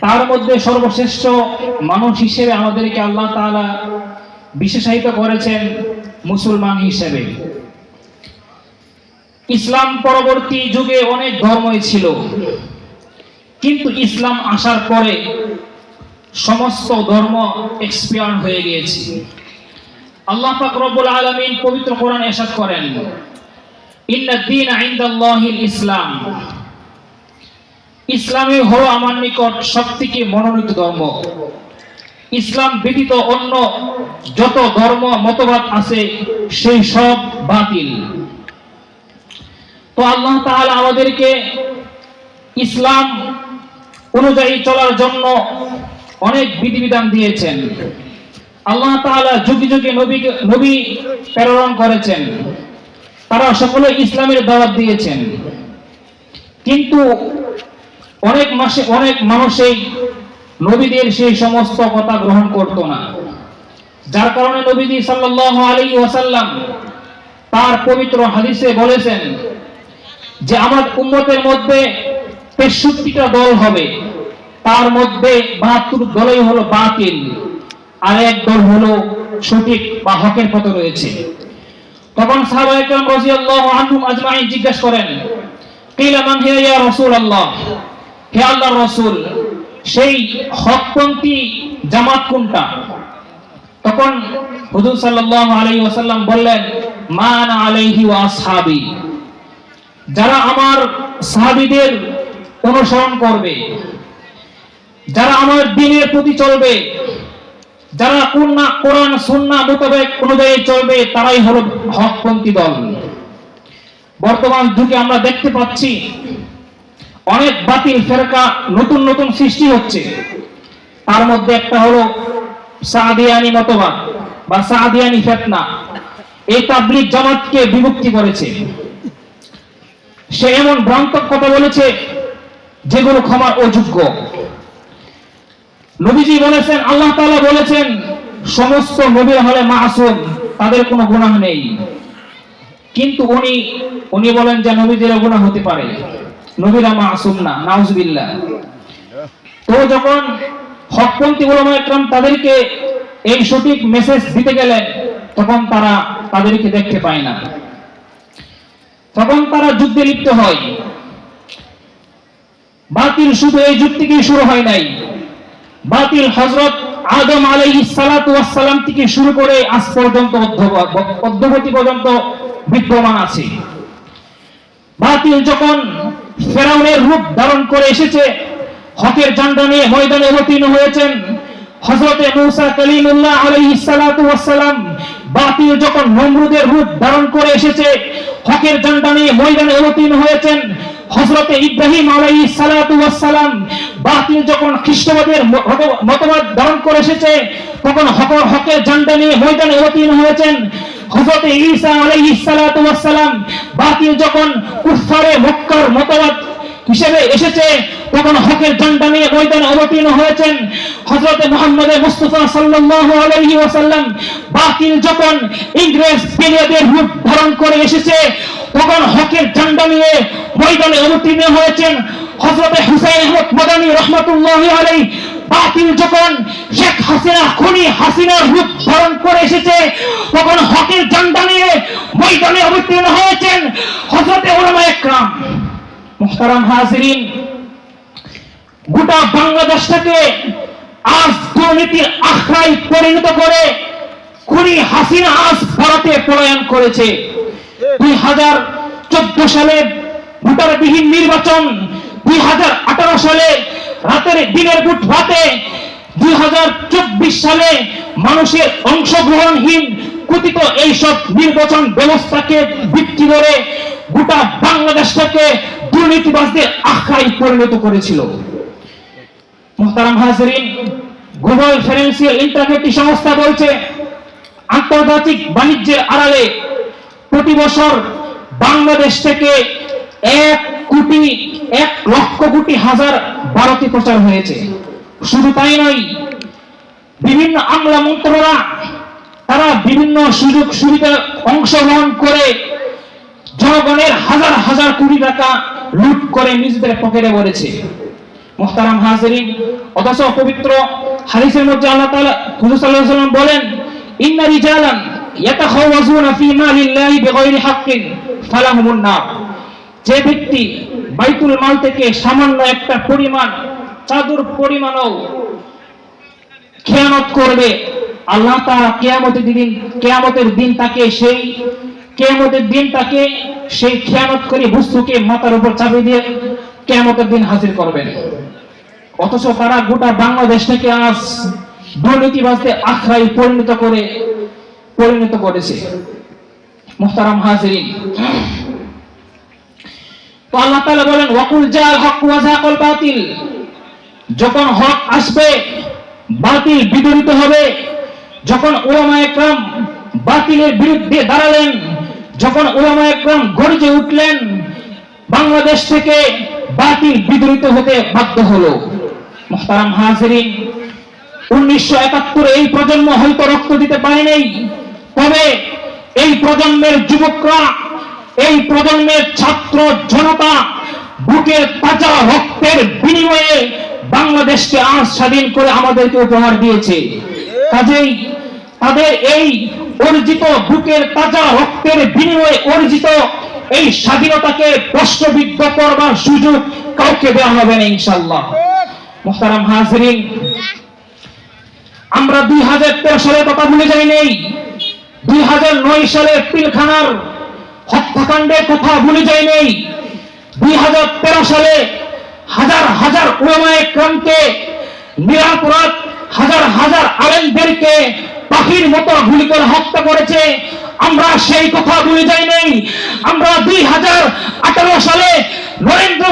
তার মধ্যে সর্বশ্রেষ্ঠ মানুষ হিসেবে আমাদেরকে আল্লাহ তাআলা বিশেষায়িত করেছেন মুসলমান হিসেবে। ইসলাম পরবর্তী যুগে অনেক ধর্মই ছিল। কিন্তু ইসলাম আসার পরে সমস্ত ধর্ম এক্সপায়ার হয়ে গিয়েছে। আল্লাহ পাক রব্বুল আলামিন পবিত্র কোরআন এরশাদ করেন ইন্না দ্বীন ইনদাল্লাহিল ইসলাম। ইসলামই হলো আমার নিকট সবথেকে মনোনীত ধর্ম। ইসলাম ব্যতীত অন্য যত ধর্ম, মতবাদ আছে, সেই সব বাতিল। তো আল্লাহ তাআলা আমাদেরকে ইসলাম অনুযায়ী চলার জন্য অনেক বিধিবিধান দিয়েছেন। আল্লাহ তাআলা যুগে যুগে নবী নবী প্রেরণ করেছেন। তারা সকলে ইসলামের দাওয়াত দিয়েছেন। কিন্তু অনেক মাসে, অনেক মানুষই নবীদের সেই সমস্ত কথা গ্রহণ করত না। যার কারণে নবীজি সাল্লাল্লাহু আলাইহি ওয়াসাল্লাম তার পবিত্র হাদিসে বলেছেন যে, আমার উম্মতের মধ্যে তেষট্টিটা দল হবে। তার মধ্যে বাহাত্তর দলই হলো বাতিল আর এক দল হলো সঠিক বা হকের পথে রয়েছে। তখন সাহাবা একরাম রাদিয়াল্লাহু আনহুম আজমাইন জিজ্ঞাসা করেন, কিলা মান হিয়া ইয়া রাসূলুল্লাহ? হে আল্লাহর রাসূল, সেই হকপন্থী জামাত কোনটা? তখন হুজুর সাল্লাল্লাহু আলাইহি ওয়াসাল্লাম বললেন মা আনা আলাইহি যারা আমার সাহাবীদের অনুসরণ করবে, যারা আমার দিনের প্রতি চলবে, যারা কোরআন কোরআন সুন্নাহ মোতাবেক অনুযায়ী চলবে, তারাই হলো হকপন্থী দল। বর্তমান যুগে আমরা দেখতে পাচ্ছি অনেক বাতিল ফেরকা নতুন নতুন সৃষ্টি হচ্ছে। তার মধ্যে একটা হলো সাদিয়ানি মতবাদ বা সাদিয়ানি ফেতনা। এই তাবলিগ জামাতকে বিভক্তি করেছে। সে এমন ভ্রান্ত কথা বলেছে যেগুলো ক্ষমার অযোগ্য। নবীজি বলেছেন, আল্লাহ তাআলা বলেছেন, সমস্ত নবী হলে মাসুম, তাদের কোনো গুনাহ নেই। কিন্তু উনি উনি বলেন যে নবীদের গুনাহ হতে পারে। নবীরা মাসুম না, নাউজুবিল্লাহ। তো যখন হকপন্থী উলামা একরাম তাদেরকে এই সঠিক মেসেজ দিতে গেলেন, তখন তারা তাদেরকে দেখতে পায় না। তখন তারা যুদ্ধে লিপ্ত হয়। বাতিল শুধু এই যুদ্ধ থেকেই শুরু হয় নাই। বাতিল হজরত আদম ওয়াস সালাম থেকে শুরু করে আজ পর্যন্ত অদ্য- পর্যন্ত বিদ্যমান আছে। বাতিল যখন ফেরাউনের রূপ ধারণ করে এসেছে। হকের ঝান্ডা নিয়ে ময়দানে অবতীর্ণ হয়েছেন হজরতে মূসা কালিমুল্লাহ সালাতু সালাম বাতিল যখন নমরুদের রূপ ধারণ করে এসেছে, হকের ঝান্ডা নিয়ে ময়দানে অবতীর্ণ হয়েছেন হযরতে ইব্রাহিম আলাইহিস সালাতু ওয়াস সালাম বাতিল যখন খ্রিস্টবাদের মতবাদ ধারণ করে এসেছে, তখন হক, হকের ঝান্ডা নিয়ে ময়দানে অবতীর্ণ হয়েছেন হযরত ঈসা আলাইহিস সালাতু ওয়াস সালাম বাতিল যখন মক্কার মতবাদ হিসেবে এসেছে, তখন হকের ঝান্ডা নিয়ে ময়দানে অবতীর্ণ হয়েছেন হযরত মুহাম্মদ মুস্তাফা সাল্লাল্লাহু আলাইহি ওয়াসাল্লাম বাতিল যখন ইংরেজ স্পেনীয়দের রূপ ধারণ করে এসেছে, তখন হকের ঝান্ডা নিয়ে ময়দানে অবতীর্ণ হয়েছেন হযরত হুসাইন আহমদ মাদানী রহমাতুল্লাহি আলাইহি। বাতিল যখন শেখ হাসিনা, খুনি হাসিনার রূপ ধারণ করে এসেছে, তখন হকের ঝান্ডা নিয়ে ময়দানে অবতীর্ণ হয়েছেন হযরত উলামা একরাম। মুহতারাম হাজিরিন, গোটা বাংলাদেশটাকে আজ দুর্নীতির আখড়ায় পরিণত করে খুনি হাসিনা আজ ভারতে পলায়ন করেছে। দুই হাজার চোদ্দ সালে ভোটারবিহীন নির্বাচন, দুই হাজার আঠারো সালে রাতের দিনের বুট রাতে দুই হাজার চব্বিশ সালে মানুষের অংশগ্রহণহীন কথিত এইসব নির্বাচন ব্যবস্থাকে ভিত্তি করে গোটা বাংলাদেশটাকে দুর্নীতিবাজদের আখড়ায় পরিণত করেছিল। মোহতারাম গ্লোবাল ফাইন্যান্সিয়াল ইন্টারনেটটি সংস্থা বলছে, আন্তর্জাতিক বাণিজ্যের আড়ালে প্রতি বছর বাংলাদেশ থেকে এক কোটি, এক লক্ষ কোটি হাজার ভারতে প্রচার হয়েছে। শুধু তাই নয়, বিভিন্ন আমলা মন্ত্ররা তারা বিভিন্ন সুযোগ সুবিধা অংশগ্রহণ করে জনগণের হাজার হাজার কোটি টাকা লুট করে নিজেদের পকেটে ভরেছে। মুহতারাম হাজিরিন, অথচ পবিত্র হাদিসের মধ্যে আল্লাহ তাআলা হুজুর সাল্লাল্লাহু আলাইহি ওয়াসাল্লাম বলেন, ইন্না রিজালান ইয়াতাখাওয়াজুনা ফি হাক্কিন ফালাহুমুন নার। যে ব্যক্তি বাইতুল মাল থেকে সামান্য একটা পরিমাণ, চাদর পরিমাণও খেয়ানত করবে, আল্লাহ তাআলা কিয়ামতের দিন কিয়ামতের দিন তাকে সেই, কিয়ামতের দিন তাকে সেই খেয়ানত করে বস্তুকে মাথার উপর চাপিয়ে দিয়ে কিয়ামতের দিন হাজির করবেন। অথচ তারা গোটা বাংলাদেশ থেকে আজ দুর্নীতিবাজদের আখড়াই পরিণত করে, পরিণত করেছে। মুহতারাম হাজিরিন তো আল্লাহ তাআলা বলেন, ওয়াকুল জাল হক ওয়া যাকাল বাতিল। যখন হক আসবে, বাতিল বিদরিত হবে। যখন ওলামা একরাম বাতিলের বিরুদ্ধে দাঁড়ালেন, যখন ওলামা একরাম গর্জে উঠলেন, বাংলাদেশ থেকে বাতিল বিদরিত হতে বাধ্য হলো। মুহতারাম হাজিরিন, উনিশশো একাত্তরে এই প্রজন্ম হয়তো রক্ত দিতে পারে নাই তবে এই প্রজন্মের যুবকরা এই প্রজন্মের ছাত্র জনতা বুকের তাজা রক্তের বিনিময়ে বাংলাদেশকে আজ স্বাধীন করে আমাদেরকে উপহার দিয়েছে। কাজেই তাদের এই অর্জিত বুকের তাজা রক্তের বিনিময়ে অর্জিত এই স্বাধীনতাকে প্রশ্নবিদ্ধ করবার সুযোগ কাউকে দেওয়া হবে না ইনশাল্লাহ মোহতারাম হাজরিন, আমরা দুই হাজার তেরো সালের কথা ভুলে যাই নেই দুই হাজার নয় সালে পিলখানার হত্যাকাণ্ডের কথা ভুলে যায় নেই। দুই হাজার তেরো সালে হাজার হাজার উলামায় ক্রামকে নিরাপরাধ, হাজার হাজার আলেমদেরকে পাখির মতো গুলি করে হত্যা করেছে। আমরা সেই কথা ভুলে যাই নেই। আমরা দুই হাজার আঠারো সালে নরেন্দ্র